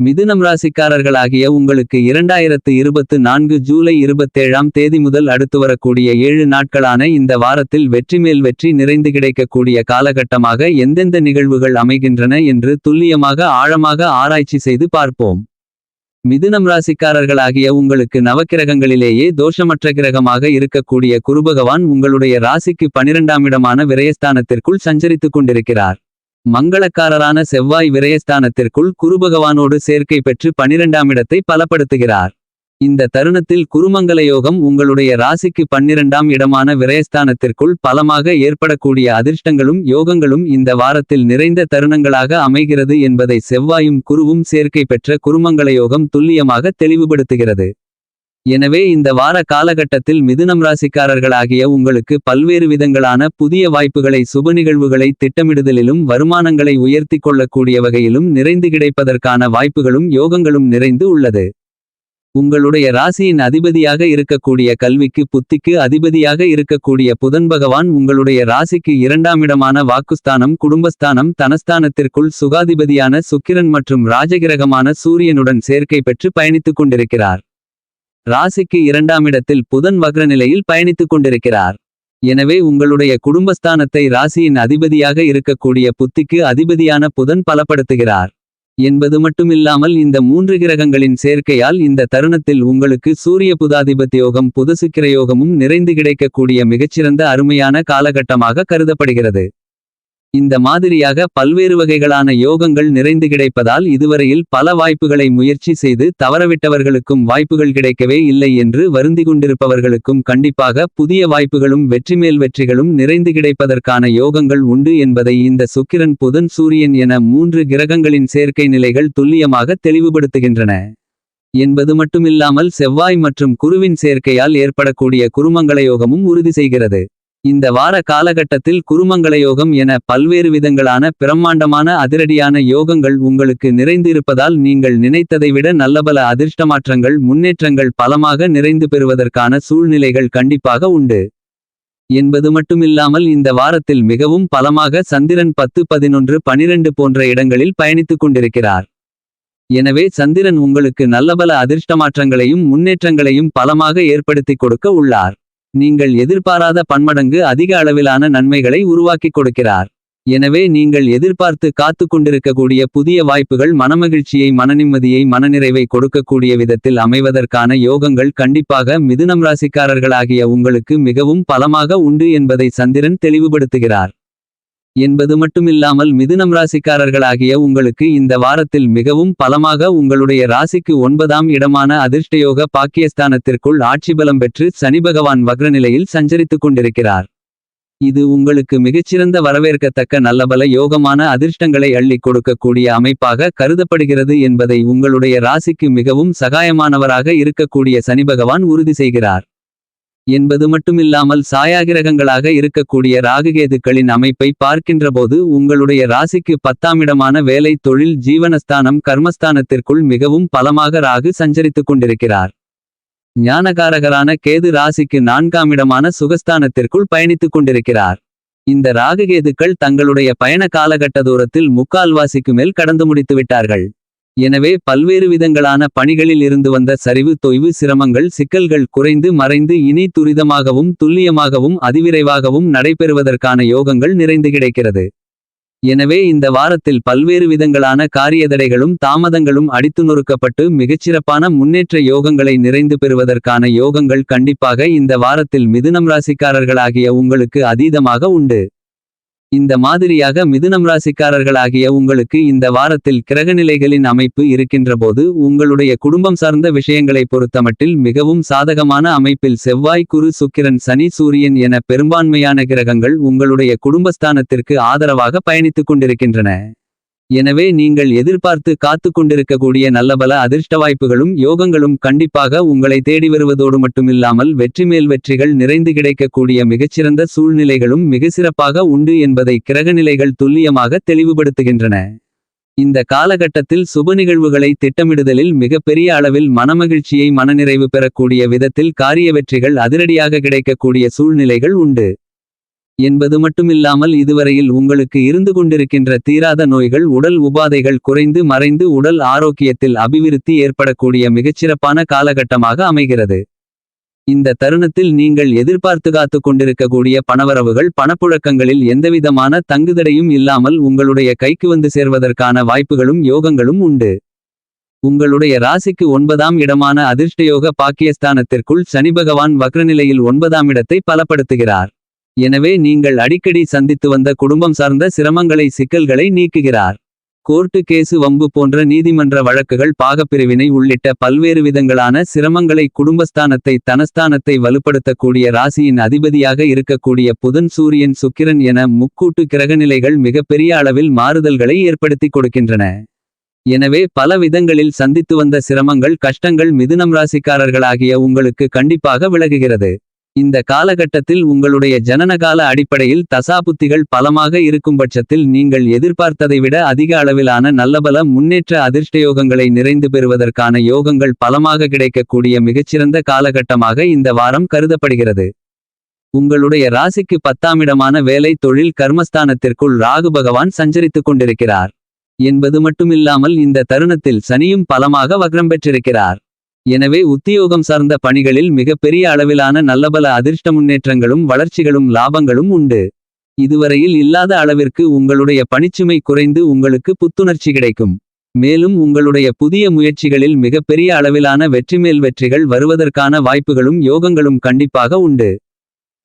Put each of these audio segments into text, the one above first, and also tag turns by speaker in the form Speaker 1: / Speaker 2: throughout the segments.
Speaker 1: மிதுனம் ராசிக்காரர்களாகிய உங்களுக்கு இரண்டாயிரத்து இருபத்து நான்கு ஜூலை இருபத்தேழாம் தேதி முதல் அடுத்து வரக்கூடிய ஏழு நாட்களான இந்த வாரத்தில் வெற்றிமேல் வெற்றி நிறைந்து கிடைக்கக்கூடிய காலகட்டமாக எந்தெந்த நிகழ்வுகள் அமைகின்றன என்று துல்லியமாக ஆழமாக ஆராய்ச்சி செய்து பார்ப்போம். மிதுனம் ராசிக்காரர்களாகிய உங்களுக்கு நவக்கிரகங்களிலேயே தோஷமற்ற கிரகமாக இருக்கக்கூடிய குருபகவான் உங்களுடைய ராசிக்கு பனிரெண்டாம் இடமான விரயஸ்தானத்திற்குள் சஞ்சரித்துக் கொண்டிருக்கிறார். மங்களக்காரரான செவ்வாய் விரயஸ்தானத்திற்குள் குருபகவானோடு சேர்க்கை பெற்று பனிரெண்டாம் இடத்தை பலப்படுத்துகிறார். இந்த தருணத்தில் குருமங்கல யோகம் உங்களுடைய ராசிக்கு பன்னிரண்டாம் இடமான விரயஸ்தானத்திற்குள் பலமாக ஏற்படக்கூடிய அதிர்ஷ்டங்களும் யோகங்களும் இந்த வாரத்தில் நிறைந்த தருணங்களாக அமைகிறது என்பதை செவ்வாயும் குருவும் சேர்க்கை பெற்ற குருமங்கல யோகம் துல்லியமாக தெளிவுபடுத்துகிறது. எனவே இந்த வார காலகட்டத்தில் மிதுனம் ராசிக்காரர்களாகிய உங்களுக்கு பல்வேறு விதங்களான புதிய வாய்ப்புகளை சுப நிகழ்வுகளை திட்டமிடுதலிலும் வருமானங்களை உயர்த்தி கொள்ளக்கூடிய வகையிலும் நிறைந்து கிடைப்பதற்கான வாய்ப்புகளும் யோகங்களும் நிறைந்து உள்ளது. உங்களுடைய ராசியின் அதிபதியாக இருக்கக்கூடிய கல்விக்கு புத்திக்கு அதிபதியாக இருக்கக்கூடிய புதன் பகவான் உங்களுடைய ராசிக்கு இரண்டாமிடமான வாக்குஸ்தானம் குடும்பஸ்தானம் தனஸ்தானத்திற்குள் சுகாதிபதியான சுக்கிரன் மற்றும் ராஜகிரகமான சூரியனுடன் சேர்க்கை பெற்று பயணித்துக் கொண்டிருக்கிறார். ராசிக்கு இரண்டாம் இடத்தில் புதன் வக்ர நிலையில் பயணித்துக் கொண்டிருக்கிறார். எனவே உங்களுடைய குடும்பஸ்தானத்தை ராசியின் அதிபதியாக இருக்கக்கூடிய புத்திக்கு அதிபதியான புதன் பலப்படுத்துகிறார். என்பது மட்டுமில்லாமல் இந்த மூன்று கிரகங்களின் சேர்க்கையால் இந்த தருணத்தில் உங்களுக்கு சூரிய புதாதிபத்தியோகம் யோகம் யோகமும் நிறைந்து கிடைக்கக்கூடிய மிகச்சிறந்த அருமையான காலகட்டமாக கருதப்படுகிறது. இந்த மாதிரியாக பல்வேறு வகைகளான யோகங்கள் நிறைந்து கிடைப்பதால் இதுவரையில் பல வாய்ப்புகளை முயற்சி செய்து தவறவிட்டவர்களுக்கும் வாய்ப்புகள் கிடைக்கவே இல்லை என்று வருந்தி கொண்டிருப்பவர்களுக்கும் கண்டிப்பாக புதிய வாய்ப்புகளும் வெற்றிமேல் வெற்றிகளும் நிறைந்து கிடைப்பதற்கான யோகங்கள் உண்டு என்பதை இந்த சுக்கிரன் புதன் சூரியன் என மூன்று கிரகங்களின் சேர்க்கை நிலைகள் துல்லியமாக தெளிவுபடுத்துகின்றன. என்பது மட்டுமில்லாமல் செவ்வாய் மற்றும் குருவின் சேர்க்கையால் ஏற்படக்கூடிய குருமங்கள யோகமும் உறுதி செய்கிறது. இந்த வார காலகட்டத்தில் குருமங்கள யோகம் என பல்வேறு விதங்களான பிரம்மாண்டமான அதிரடியான யோகங்கள் உங்களுக்கு நிறைந்து இருப்பதால் நீங்கள் நினைத்ததை விட நல்லபல அதிர்ஷ்டமாற்றங்கள் முன்னேற்றங்கள் பலமாக நிறைந்து பெறுவதற்கான சூழ்நிலைகள் கண்டிப்பாக உண்டு. என்பது மட்டுமில்லாமல் இந்த வாரத்தில் மிகவும் பலமாக சந்திரன் பத்து பதினொன்று பனிரெண்டு போன்ற இடங்களில் பயணித்துக் கொண்டிருக்கிறார். எனவே சந்திரன் உங்களுக்கு நல்லபல அதிர்ஷ்டமாற்றங்களையும் முன்னேற்றங்களையும் பலமாக ஏற்படுத்திக் கொடுக்க உள்ளார். நீங்கள் எதிர்பாராத பன்மடங்கு அதிக அளவிலான நன்மைகளை உருவாக்கிக் கொடுக்கிறார். எனவே நீங்கள் எதிர்பார்த்து காத்து கொண்டிருக்கக்கூடிய புதிய வாய்ப்புகள் மனமகிழ்ச்சியை மனநிம்மதியை மனநிறைவை கொடுக்கக்கூடிய விதத்தில் அமைவதற்கான யோகங்கள் கண்டிப்பாக மிதுனம் ராசிக்காரர்களாகிய உங்களுக்கு மிகவும் பலமாக உண்டு என்பதை சந்திரன் தெளிவுபடுத்துகிறார். என்பது மட்டுமில்லாமல் மிதுனம் ராசிக்காரர்களாகிய உங்களுக்கு இந்த வாரத்தில் மிகவும் பலமாக உங்களுடைய ராசிக்கு ஒன்பதாம் இடமான அதிர்ஷ்டயோக பாக்கியஸ்தானத்திற்குள் ஆட்சி பலம் பெற்று சனி பகவான் வக்ரநிலையில் சஞ்சரித்துக் கொண்டிருக்கிறார். இது உங்களுக்கு மிகச்சிறந்த வரவேற்கத்தக்க நல்லபல யோகமான அதிர்ஷ்டங்களை அள்ளிக் கொடுக்கக்கூடிய அமைப்பாக கருதப்படுகிறது என்பதை உங்களுடைய ராசிக்கு மிகவும் சகாயமானவராக இருக்கக்கூடிய சனி பகவான் உறுதி செய்கிறார். என்பது மட்டுமில்லாமல் சாயாகிரகங்களாக இருக்கக்கூடிய ராகுகேதுக்களின் அமைப்பை பார்க்கின்றபோது உங்களுடைய ராசிக்கு பத்தாமிடமான வேலை தொழில் ஜீவனஸ்தானம் கர்மஸ்தானத்திற்குள் மிகவும் பலமாக ராகு சஞ்சரித்துக் கொண்டிருக்கிறார். ஞானகாரகரான கேது ராசிக்கு நான்காமிடமான சுகஸ்தானத்திற்குள் பயணித்துக் கொண்டிருக்கிறார். இந்த ராகுகேதுக்கள் தங்களுடைய பயண காலகட்ட தூரத்தில் முக்கால்வாசிக்கு மேல் கடந்து முடித்து விட்டார்கள் எனவே பல்வேறு விதங்களான பணிகளில் இருந்து வந்த சரிவு தொய்வு சிரமங்கள் சிக்கல்கள் குறைந்து மறைந்து இனி துரிதமாகவும் துல்லியமாகவும் அதிவிரைவாகவும் நடைபெறுவதற்கான யோகங்கள் நிறைந்து கிடைக்கிறது. எனவே இந்த வாரத்தில் பல்வேறு விதங்களான காரியதடைகளும் தாமதங்களும் அடித்து நொறுக்கப்பட்டு மிகச்சிறப்பான முன்னேற்ற யோகங்களை நிறைந்து பெறுவதற்கான யோகங்கள் கண்டிப்பாக இந்த வாரத்தில் மிதுனம் ராசிக்காரர்களாகிய உங்களுக்கு அதீதமாக உண்டு. இந்த மாதிரியாக மிதுனம் ராசிக்காரர்களாகிய உங்களுக்கு இந்த வாரத்தில் கிரகநிலைகளின் அமைப்பு இருக்கின்றபோது உங்களுடைய குடும்பம் சார்ந்த விஷயங்களை பொறுத்தமட்டில் மிகவும் சாதகமான அமைப்பில் செவ்வாய் குரு சுக்கிரன் சனி சூரியன் என பெரும்பான்மையான கிரகங்கள் உங்களுடைய குடும்பஸ்தானத்திற்கு ஆதரவாக பயணித்துக் கொண்டிருக்கின்றன. எனவே நீங்கள் எதிர்பார்த்து காத்து கொண்டிருக்கக்கூடிய நல்லபல அதிர்ஷ்ட வாய்ப்புகளும் யோகங்களும் கண்டிப்பாக உங்களை தேடி வருவதோடு மட்டுமில்லாமல் வெற்றி மேல் வெற்றிகள் நிறைந்து கிடைக்கக்கூடிய மிகச்சிறந்த சூழ்நிலைகளும் மிக சிறப்பாக உண்டு என்பதை கிரகநிலைகள் துல்லியமாக தெளிவுபடுத்துகின்றன. இந்த காலகட்டத்தில் சுப நிகழ்வுகளை திட்டமிடுதலில் மிகப்பெரிய அளவில் மனமகிழ்ச்சியை மனநிறைவு பெறக்கூடிய விதத்தில் காரிய வெற்றிகள் அதிரடியாக கிடைக்கக்கூடிய சூழ்நிலைகள் உண்டு. என்பது மட்டுமில்லாமல் இதுவரையில் உங்களுக்கு இருந்து கொண்டிருக்கின்ற தீராத நோய்கள் உடல் உபாதைகள் குறைந்து மறைந்து உடல் ஆரோக்கியத்தில் அபிவிருத்தி ஏற்படக்கூடிய மிகச்சிறப்பான காலகட்டமாக அமைகிறது. இந்த தருணத்தில் நீங்கள் எதிர்பார்த்து காத்து கொண்டிருக்கக்கூடிய பணவரவுகள் பணப்புழக்கங்களில் எந்தவிதமான தங்குதடையும் இல்லாமல் உங்களுடைய கைக்கு வந்து சேர்வதற்கான வாய்ப்புகளும் யோகங்களும் உண்டு. உங்களுடைய ராசிக்கு ஒன்பதாம் இடமான அதிர்ஷ்டயோக பாக்கியஸ்தானத்திற்குள் சனி பகவான் வக்ரநிலையில் ஒன்பதாம் இடத்தை பலப்படுத்துகிறார். எனவே நீங்கள் அடிக்கடி சந்தித்து வந்த குடும்பம் சார்ந்த சிரமங்களை சிக்கல்களை நீக்குகிறார். கோர்ட்டு கேசு வம்பு போன்ற நீதிமன்ற வழக்குகள் பாகப்பிரிவினை உள்ளிட்ட பல்வேறு விதங்களான சிரமங்களை குடும்பஸ்தானத்தை தனஸ்தானத்தை வலுப்படுத்தக்கூடிய ராசியின் அதிபதியாக இருக்கக்கூடிய புதன் சூரியன் சுக்கிரன் என முக்கூட்டு கிரகநிலைகள் மிகப்பெரிய அளவில் மாறுதல்களை ஏற்படுத்திக் கொடுக்கின்றன. எனவே பல விதங்களில் சந்தித்து வந்த சிரமங்கள் கஷ்டங்கள் மிதுனம் ராசிக்காரர்களாகிய உங்களுக்கு கண்டிப்பாக விலகுகிறது. இந்த காலகட்டத்தில் உங்களுடைய ஜனனகால அடிப்படையில் தசாபுத்திகள் பலமாக இருக்கும் பட்சத்தில் நீங்கள் எதிர்பார்த்ததை விட அதிக அளவிலான நல்லபல முன்னேற்ற அதிர்ஷ்டயோகங்களை நிறைந்து பெறுவதற்கான யோகங்கள் பலமாக கிடைக்கக்கூடிய மிகச்சிறந்த காலகட்டமாக இந்த வாரம் கருதப்படுகிறது. உங்களுடைய ராசிக்கு பத்தாமிடமான வேலை தொழில் கர்மஸ்தானத்திற்குள் ராகு பகவான் சஞ்சரித்துக் கொண்டிருக்கிறார். என்பது மட்டுமில்லாமல் இந்த தருணத்தில் சனியும் பலமாக வக்ரம் பெற்றிருக்கிறார். எனவே உத்தியோகம் சார்ந்த பணிகளில் மிகப்பெரிய அளவிலான நல்லபல அதிர்ஷ்ட முன்னேற்றங்களும் வளர்ச்சிகளும் லாபங்களும் உண்டு. இதுவரையில் இல்லாத அளவிற்கு உங்களுடைய பணிச்சுமை குறைந்து உங்களுக்கு புத்துணர்ச்சி கிடைக்கும். மேலும் உங்களுடைய புதிய முயற்சிகளில் மிகப்பெரிய அளவிலான வெற்றிமேல் வெற்றிகள் வருவதற்கான வாய்ப்புகளும் யோகங்களும் கண்டிப்பாக உண்டு.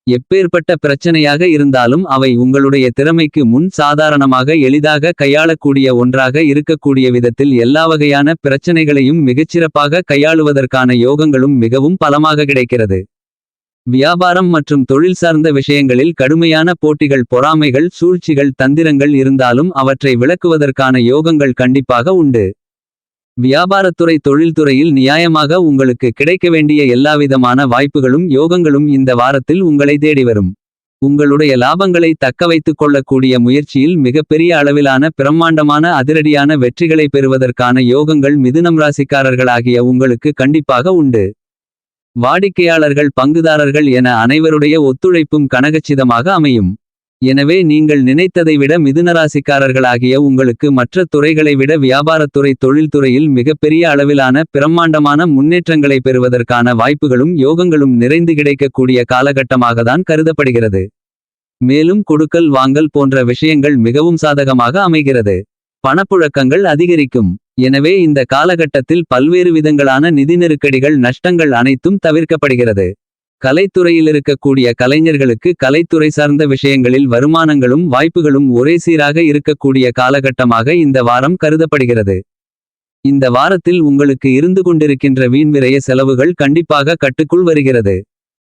Speaker 1: எப்பேற்பட்ட பிரச்சனையாக இருந்தாலும் அவை உங்களுடைய திறமைக்கு முன் சாதாரணமாக எளிதாக கையாளக்கூடிய ஒன்றாக இருக்கக்கூடிய விதத்தில் எல்லா வகையான பிரச்சனைகளையும் மிகச்சிறப்பாக கையாளுவதற்கான யோகங்களும் மிகவும் பலமாக கிடைக்கிறது. வியாபாரம் மற்றும் தொழில் சார்ந்த விஷயங்களில் கடுமையான போட்டிகள் பொறாமைகள் சூழ்ச்சிகள் தந்திரங்கள் இருந்தாலும் அவற்றை விளக்குவதற்கான யோகங்கள் கண்டிப்பாக உண்டு. வியாபாரத்துறை தொழில்துறையில் நியாயமாக உங்களுக்கு கிடைக்க வேண்டிய எல்லாவிதமான வாய்ப்புகளும் யோகங்களும் இந்த வாரத்தில் உங்களை தேடி வரும். உங்களுடைய லாபங்களை தக்க வைத்துக் கொள்ளக்கூடிய முயற்சியில் மிகப்பெரிய அளவிலான பிரம்மாண்டமான அதிரடியான வெற்றிகளை பெறுவதற்கான யோகங்கள் மிதுனம் ராசிக்காரர்களாகிய உங்களுக்கு கண்டிப்பாக உண்டு. வாடிக்கையாளர்கள் பங்குதாரர்கள் என அனைவருடைய ஒத்துழைப்பும் கனகச்சிதமாக அமையும். எனவே நீங்கள் நினைத்ததை விட மிதுனராசிக்காரர்களாகிய உங்களுக்கு மற்ற துறைகளை விட வியாபாரத்துறை தொழில்துறையில் மிகப்பெரிய அளவிலான பிரம்மாண்டமான முன்னேற்றங்களை பெறுவதற்கான வாய்ப்புகளும் யோகங்களும் நிறைந்து கிடைக்கக்கூடிய காலகட்டமாகத்தான் கருதப்படுகிறது. மேலும் கொடுக்கல் வாங்கல் போன்ற விஷயங்கள் மிகவும் சாதகமாக அமைகிறது. பணப்புழக்கங்கள் அதிகரிக்கும். எனவே இந்த காலகட்டத்தில் பல்வேறு விதங்களான நிதி நெருக்கடிகள் நஷ்டங்கள் அனைத்தும் தவிர்க்கப்படுகிறது. கலைத்துறையில் இருக்கக்கூடிய கலைஞர்களுக்கு கலைத்துறை சார்ந்த விஷயங்களில் வருமானங்களும் வாய்ப்புகளும் ஒரே சீராக இருக்கக்கூடிய காலகட்டமாக இந்த வாரம் கருதப்படுகிறது. இந்த வாரத்தில் உங்களுக்கு இருந்து கொண்டிருக்கின்ற வீண்விரைய செலவுகள் கண்டிப்பாக கட்டுக்குள் வருகிறது.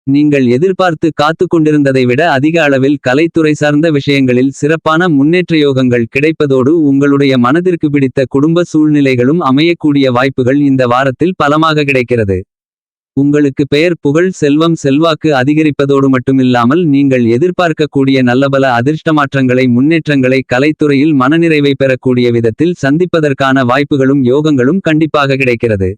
Speaker 1: நீங்கள் எதிர்பார்த்து காத்து கொண்டிருந்ததை விட அதிக அளவில் கலைத்துறை சார்ந்த விஷயங்களில் சிறப்பான முன்னேற்ற யோகங்கள் கிடைப்பதோடு உங்களுடைய மனதிற்கு பிடித்த குடும்ப சூழ்நிலைகளும் அமையக்கூடிய வாய்ப்புகள் இந்த வாரத்தில் பலமாக கிடைக்கிறது. உங்களுக்கு பெயர் புகழ் செல்வம் செல்வாக்கு அதிகரிப்பதோடு மட்டுமில்லாமல் நீங்கள் எதிர்பார்க்கக்கூடிய நல்லபல அதிர்ஷ்டமாற்றங்களை முன்னேற்றங்களை கலைத்துறையில் மனநிறைவை பெறக்கூடிய விதத்தில் சந்திப்பதற்கான வாய்ப்புகளும் யோகங்களும் கண்டிப்பாக கிடைக்கிறது.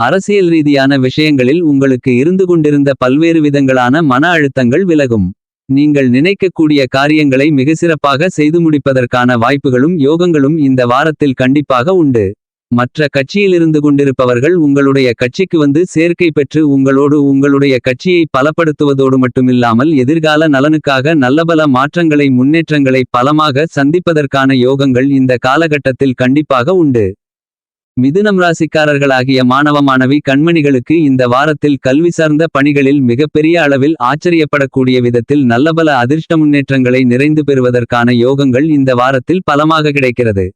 Speaker 1: அரசியல் ரீதியான விஷயங்களில் உங்களுக்கு இருந்து கொண்டிருந்த பல்வேறு விதங்களான மன அழுத்தங்கள் விலகும். நீங்கள் நினைக்கக்கூடிய காரியங்களை மிக சிறப்பாக செய்து முடிப்பதற்கான வாய்ப்புகளும் யோகங்களும் இந்த வாரத்தில் கண்டிப்பாக உண்டு. மற்ற கட்சியிலிருந்து கொண்டிருப்பவர்கள் உங்களுடைய கட்சிக்கு வந்து சேர்க்கை பெற்று உங்களோடு உங்களுடைய கட்சியை பலப்படுத்துவதோடு மட்டுமில்லாமல் எதிர்கால நலனுக்காக நல்லபல மாற்றங்களை முன்னேற்றங்களை பலமாக சந்திப்பதற்கான யோகங்கள் இந்த காலகட்டத்தில் கண்டிப்பாக உண்டு. மிதுனம் ராசிக்காரர்களாகிய மாணவ மாணவி கண்மணிகளுக்கு இந்த வாரத்தில் கல்வி சார்ந்த பணிகளில் மிகப்பெரிய அளவில் ஆச்சரியப்படக்கூடிய விதத்தில் நல்லபல அதிர்ஷ்ட முன்னேற்றங்களை நிறைந்து பெறுவதற்கான யோகங்கள் இந்த வாரத்தில் பலமாக கிடைக்கிறது.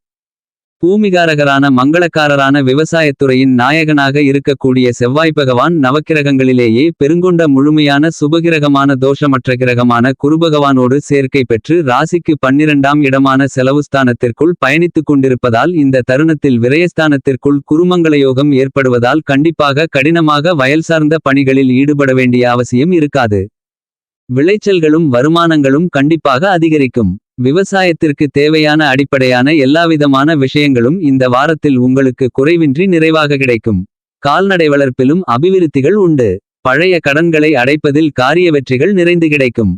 Speaker 1: பூமிகாரகரான மங்களக்காரரான விவசாயத்துறையின் நாயகனாக இருக்கக்கூடிய செவ்வாய் பகவான் நவக்கிரகங்களிலேயே பெருங்கொண்ட முழுமையான சுபகிரகமான தோஷமற்ற கிரகமான குருபகவானோடு சேர்க்கை பெற்று ராசிக்கு பன்னிரண்டாம் இடமான செலவுஸ்தானத்திற்குள் பயணித்துக் கொண்டிருப்பதால் இந்த தருணத்தில் விரயஸ்தானத்திற்குள் குருமங்களயோகம் ஏற்படுவதால் கண்டிப்பாக கடினமாக வயல் சார்ந்த பணிகளில் ஈடுபட வேண்டிய அவசியம் இருக்காது. விளைச்சல்களும் வருமானங்களும் கண்டிப்பாக அதிகரிக்கும். விவசாயத்திற்கு தேவையான அடிப்படையான எல்லாவிதமான விஷயங்களும் இந்த வாரத்தில் உங்களுக்கு குறைவின்றி நிறைவாக கிடைக்கும். கால்நடை வளர்ப்பிலும் அபிவிருத்திகள் உண்டு. பழைய கடன்களை அடைப்பதில் காரிய வெற்றிகள் நிறைந்து கிடைக்கும்.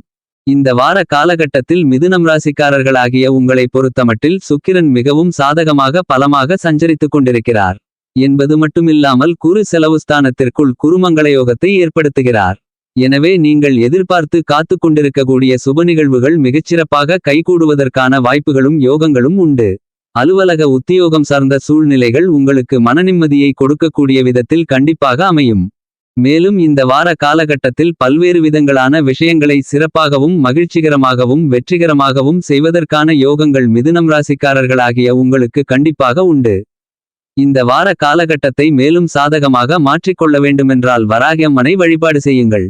Speaker 1: இந்த வார காலகட்டத்தில் மிதுனம் ராசிக்காரர்களாகிய உங்களை பொறுத்தமட்டில் சுக்கிரன் மிகவும் சாதகமாக பலமாக சஞ்சரித்துக் கொண்டிருக்கிறார். என்பது மட்டுமில்லாமல் குறு செலவுஸ்தானத்திற்குள் குருமங்கள யோகத்தை ஏற்படுத்துகிறார். எனவே நீங்கள் எதிர்பார்த்து காத்துக் கொண்டிருக்கக்கூடிய சுப நிகழ்வுகள் மிகச்சிறப்பாக கைகூடுவதற்கான வாய்ப்புகளும் யோகங்களும் உண்டு. அலுவலக உத்தியோகம் சார்ந்த சூழ்நிலைகள் உங்களுக்கு மனநிம்மதியை கொடுக்கக்கூடிய விதத்தில் கண்டிப்பாக அமையும். மேலும் இந்த வார காலகட்டத்தில் பல்வேறு விதங்களான விஷயங்களை சிறப்பாகவும் மகிழ்ச்சிகரமாகவும் வெற்றிகரமாகவும் செய்வதற்கான யோகங்கள் மிதுனம் ராசிக்காரர்களாகிய உங்களுக்கு கண்டிப்பாக உண்டு. இந்த வார காலகட்டத்தை மேலும் சாதகமாக மாற்றிக்கொள்ள வேண்டுமென்றால் வராகியம்மனை வழிபாடு செய்யுங்கள்.